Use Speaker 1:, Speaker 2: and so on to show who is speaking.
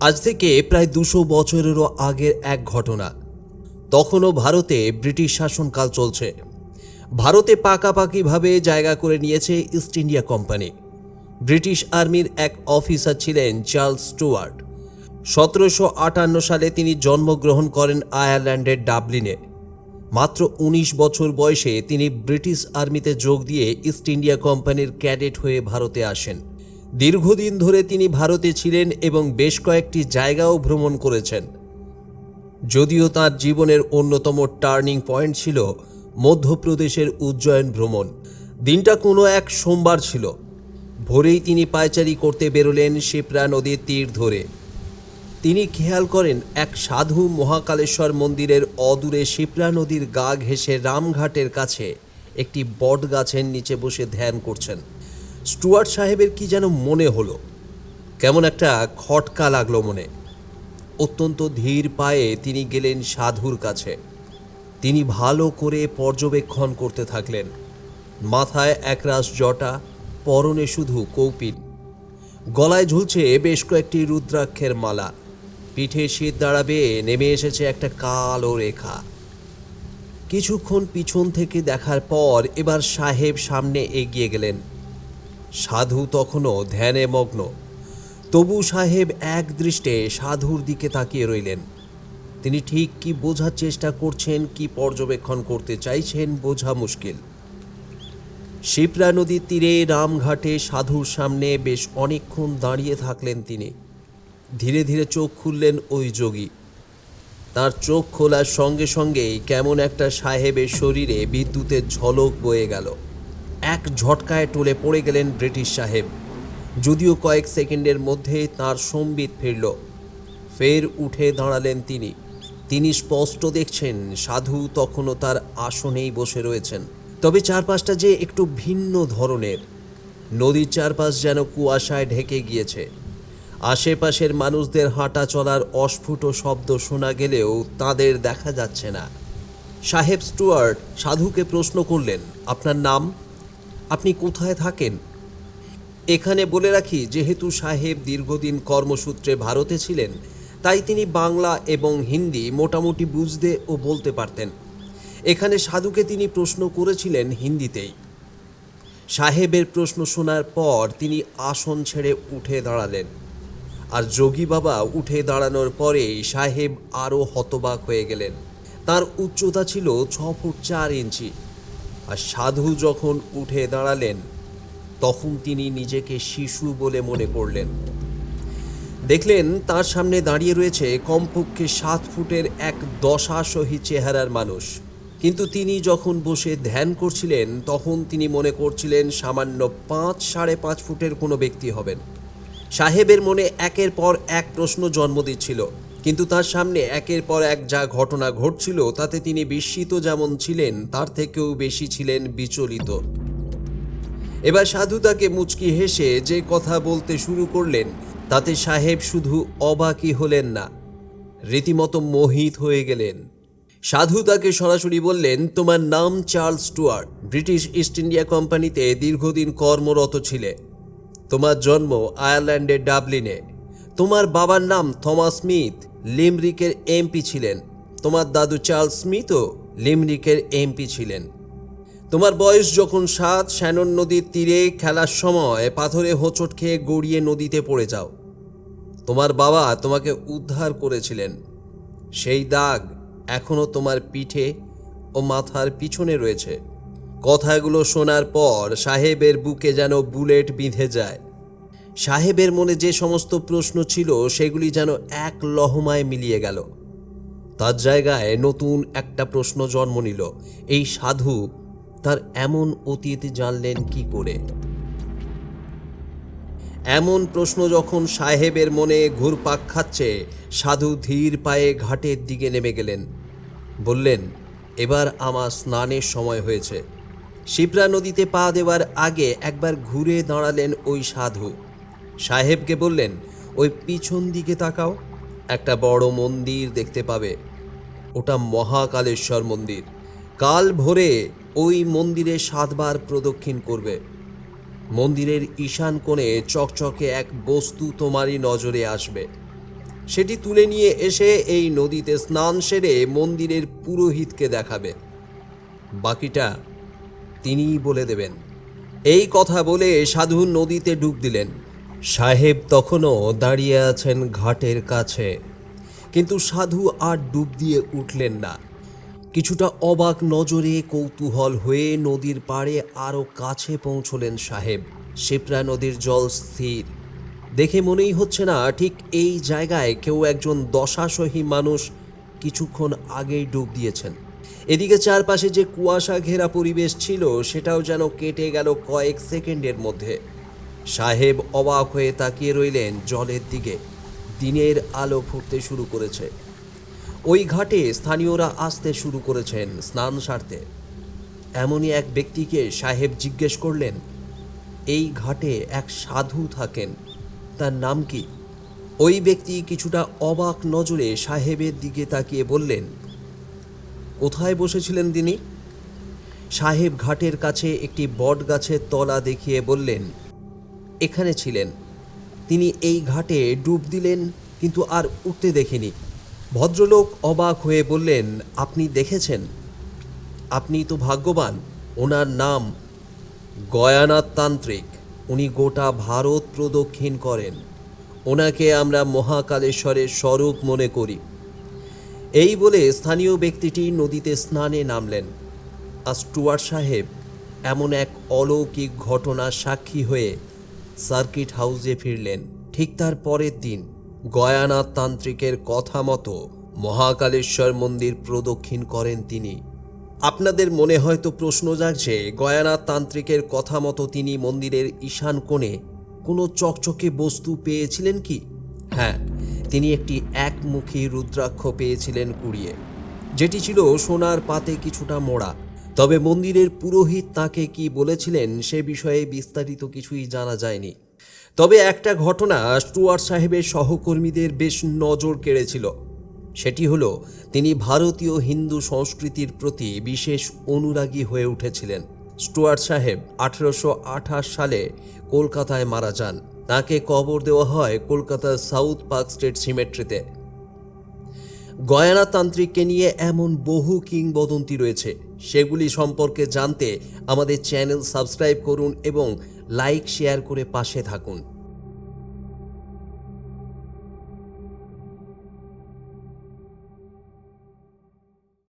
Speaker 1: আজ থেকে প্রায় দুশো বছরেরও আগের এক ঘটনা। তখনও ভারতে ব্রিটিশ শাসনকাল চলছে। ভারতে পাকাপাকিভাবে জায়গা করে নিয়েছে ইস্ট ইন্ডিয়া কোম্পানি। ব্রিটিশ আর্মির এক অফিসার ছিলেন চার্লস স্টুয়ার্ট। সতেরোশো আটান্ন সালে তিনি জন্মগ্রহণ করেন আয়ারল্যান্ডের ডাবলিনে। মাত্র ১৯ বছর বয়সে তিনি ব্রিটিশ আর্মিতে যোগ দিয়ে ইস্ট ইন্ডিয়া কোম্পানির ক্যাডেট হয়ে ভারতে আসেন। দীর্ঘদিন ধরে তিনি ভারতে ছিলেন এবং বেশ কয়েকটি জায়গাও ভ্রমণ করেছেন। যদিও তার জীবনের অন্যতম টার্নিং পয়েন্ট ছিল মধ্যপ্রদেশের উজ্জয়ন ভ্রমণ। দিনটা কোনো এক সোমবার ছিল। ভোরেই তিনি পায়চারি করতে বেরোলেন শিপ্রা নদীর তীর ধরে। তিনি খেয়াল করেন, এক সাধু মহাকালেশ্বর মন্দিরের অদূরে শিপ্রা নদীর গা ঘেঁষে রামঘাটের কাছে একটি বট গাছের নিচে বসে ধ্যান করছেন। স্টুয়ার্ট সাহেবের কি যেন মনে হলো। কেমন একটা খটকা লাগল মনে। অত্যন্ত ধীর পায়ে তিনি গেলেন সাধুর কাছে। তিনি ভালো করে পর্যবেক্ষণ করতে থাকলেন। মাথায় একরাশ জটা, পরনে শুধু কৌপিন। গলায় ঝুলছে বেশ কয়েকটি রুদ্রাক্ষের মালা। পিঠে শীত দাঁড়াবে, নেমে এসেছে একটা কালো রেখা। কিছুক্ষণ পিছন থেকে দেখার পর এবার সাহেব সামনে এগিয়ে গেলেন। সাধু তখনও ধ্যানে মগ্ন। তবু সাহেব এক দৃষ্টে সাধুর দিকে তাকিয়ে রইলেন। তিনি ঠিক কি বোঝার চেষ্টা করছেন, কি পর্যবেক্ষণ করতে চাইছেন বোঝা মুশকিল। শিপ্রা নদীর তীরে, রামঘাটে সাধুর সামনে বেশ অনেকক্ষণ দাঁড়িয়ে থাকলেন তিনি। ধীরে ধীরে চোখ খুললেন ওই যোগী। তার চোখ খোলার সঙ্গে সঙ্গেই কেমন একটা সাহেবের শরীরে বিদ্যুতের ঝলক বয়ে গেল। এক ঝটকায় টলে পড়ে গেলেন ব্রিটিশ সাহেব। যদিও কয়েক সেকেন্ডের মধ্যে তার সম্বিত ফিরল। ফের উঠে দাঁড়ালেন তিনি। তিনি স্পষ্ট দেখছেন, সাধু তখনও তার আসনেই বসে রয়েছেন। তবে চারপাশটা যে একটু ভিন্ন ধরনের। নদীর চারপাশ যেন কুয়াশায় ঢেকে গিয়েছে। আশেপাশের মানুষদের হাঁটা চলার অস্ফুট শব্দ শোনা গেলেও তাদের দেখা যাচ্ছে না। সাহেব স্টুয়ার্ট, সাধুকে প্রশ্ন করলেন, আপনার নাম? আপনি কোথায় থাকেন? এখানে বলে রাখি, যেহেতু সাহেব দীর্ঘদিন কর্মসূত্রে ভারতে ছিলেন, তাই তিনি বাংলা এবং হিন্দি মোটামুটি বুঝতে ও বলতে পারতেন। এখানে সাধুকে তিনি প্রশ্ন করেছিলেন হিন্দিতেই। সাহেবের প্রশ্ন শোনার পর তিনি আসন ছেড়ে উঠে দাঁড়ালেন। আর যোগী বাবা উঠে দাঁড়ানোর পরেই সাহেব আরও হতবাক হয়ে গেলেন। তার উচ্চতা ছিল ছ ফুট চার ইঞ্চি। আর সাধু যখন উঠে দাঁড়ালেন, তখন তিনি নিজেকে শিশু বলে মনে করলেন। দেখলেন তার সামনে দাঁড়িয়ে রয়েছে কমপক্ষে সাত ফুটের এক দশাসহী চেহারার মানুষ। কিন্তু তিনি যখন বসে ধ্যান করছিলেন, তখন তিনি মনে করছিলেন সামান্য পাঁচ সাড়ে পাঁচ ফুটের কোনো ব্যক্তি হবেন। সাহেবের মনে একের পর এক প্রশ্ন জন্ম দিচ্ছিল। কিন্তু তার সামনে একের পর এক যা ঘটনা ঘটছিল, তাতে তিনি বিস্মিত যেমন ছিলেন, তার থেকেও বেশি ছিলেন বিচলিত। এবার সাধু তাকে মুচকি হেসে যে কথা বলতে শুরু করলেন, তাতে সাহেব শুধু অবাকই হলেন না, রীতিমতো মোহিত হয়ে গেলেন। সাধু তাকে সরাসরি বললেন, তোমার নাম Charles Stuart, British East India কোম্পানিতে দীর্ঘদিন কর্মরত ছিলে। তোমার জন্ম আয়ারল্যান্ডের ডাবলিনে। তোমার বাবার নাম থমাস স্মিথ লিমরিকের এমপি ছিলেন। তোমার দাদু চার্লস স্মিথও লিমরিকের এমপি ছিলেন। তোমার বয়স যখন সাত, শ্যানন নদীর তীরে খেলার সময় পাথরে হোঁচট খেয়ে গড়িয়ে নদীতে পড়ে যাও। তোমার বাবা তোমাকে উদ্ধার করেছিলেন। সেই দাগ এখনও তোমার পিঠে ও মাথার পিছনে রয়েছে। কথাগুলো শোনার পর সাহেবের বুকে যেন বুলেট বিঁধে যায়। সাহেবের মনে যে সমস্ত প্রশ্ন ছিল, সেগুলি যেন এক লহমায় মিলিয়ে গেল। তার জায়গায় নতুন একটা প্রশ্ন জন্ম নিল। এই সাধু তার এমন অতীত জানলেন কি করে? এমন প্রশ্ন যখন সাহেবের মনে ঘুরপাক খাচ্ছে, সাধু ধীর পায়ে ঘাটের দিকে নেমে গেলেন। বললেন, এবার আমার স্নানের সময় হয়েছে। শিপ্রা নদীতে পা দেওয়ার আগে একবার ঘুরে দাঁড়ালেন ওই সাধু। সাহেবকে বললেন, ওই পিছন দিকে তাকাও, একটা বড় মন্দির দেখতে পাবে। ওটা মহাকালেশ্বর মন্দির। কাল ভোরে ওই মন্দিরে সাতবার প্রদক্ষিণ করবে। মন্দিরের ঈশান কোণে চকচকে এক বস্তু তোমারই নজরে আসবে। সেটি তুলে নিয়ে এসে এই নদীতে স্নান সেরে মন্দিরের পুরোহিতকে দেখাবে। বাকিটা তিনিই বলে দেবেন। এই কথা বলে সাধু নদীতে ডুব দিলেন। সাহেব তখনও দাঁড়িয়ে আছেন ঘাটের কাছে। কিন্তু সাধু আর ডুব দিয়ে উঠলেন না। কিছুটা অবাক নজরে কৌতূহল হয়ে নদীর পাড়ে আরও কাছে পৌঁছলেন সাহেব। শিপ্রা নদীর জল স্থির। দেখে মনেই হচ্ছে না, ঠিক এই জায়গায় কেউ একজন দশাসহী মানুষ কিছুক্ষণ আগেই ডুব দিয়েছেন। এদিকে চারপাশে যে কুয়াশা ঘেরা পরিবেশ ছিল, সেটাও যেন কেটে গেল কয়েক সেকেন্ডের মধ্যে। সাহেব অবাক হয়ে তাকিয়ে রইলেন জলের দিকে। দিনের আলো ফুটতে শুরু করেছে। ওই ঘাটে স্থানীয়রা আসতে শুরু করেছেন স্নান সারতে। এমনই এক ব্যক্তিকে সাহেব জিজ্ঞেস করলেন, এই ঘাটে এক সাধু থাকেন, তার নাম কি? ওই ব্যক্তি কিছুটা অবাক নজরে সাহেবের দিকে তাকিয়ে বললেন, কোথায় বসেছিলেন তিনি? সাহেব ঘাটের কাছে একটি বট গাছের তলা দেখিয়ে বললেন এখানে ছিলেন। তিনি এই ঘাটে ডুব দিলেন, কিন্তু আর উঠতে দেখেনি। ভদ্রলোক অবাক হয়ে বললেন, আপনি দেখেছেন? আপনি তো ভাগ্যবান, ওনার নাম গয়ানাথ তান্ত্রিক। উনি গোটা ভারত প্রদক্ষিণ করেন। ওনাকে আমরা মহাকালেশ্বরের স্বরূপ মনে করি। এই বলে স্থানীয় ব্যক্তিটি নদীতে স্নানে নামলেন। আর স্টুয়ার্ট সাহেব এমন এক অলৌকিক ঘটনার সাক্ষী হয়ে সার্কিট হাউসে ফিরলেন। ঠিক তার পরের দিন গয়ানাথ তান্ত্রিকের কথা মতো মহাকালেশ্বর মন্দির প্রদক্ষিণ করেন তিনি। আপনাদের মনে হয়তো প্রশ্ন জাগছে, গয়ানাথ তান্ত্রিকের কথা মতো তিনি মন্দিরের ঈশান কোণে কোনো চকচকে বস্তু পেয়েছিলেন কি? হ্যাঁ তিনি একটি একমুখী রুদ্রাক্ষ পেয়েছিলেন কুড়িয়ে। যেটি ছিল সোনার পাতে কিছুটা মোড়া। তবে মন্দিরের পুরোহিত তাকে কি বলেছিলেন সে বিষয়ে বিস্তারিত কিছুই জানা যায়নি। তবে একটা ঘটনা স্টুয়ার্ট সাহেবের সহকর্মীদের বেশ নজর কেড়েছিল। সেটি হলো, তিনি ভারতীয় হিন্দু সংস্কৃতির প্রতি বিশেষ অনুরাগী হয়ে উঠেছিলেন। স্টুয়ার্ট সাহেব আঠেরোশো আঠাশ সালে কলকাতায় মারা যান। তাকে কবর দেওয়া হয় কলকাতার সাউথ পার্ক স্টেট সিমেট্রিতে। গয়ানা তান্ত্রিককে নিয়ে এমন বহু কিংবদন্তি রয়েছে। সেগুলি সম্পর্কে জানতে আমাদের চ্যানেল সাবস্ক্রাইব করুন এবং লাইক, শেয়ার করে পাশে থাকুন।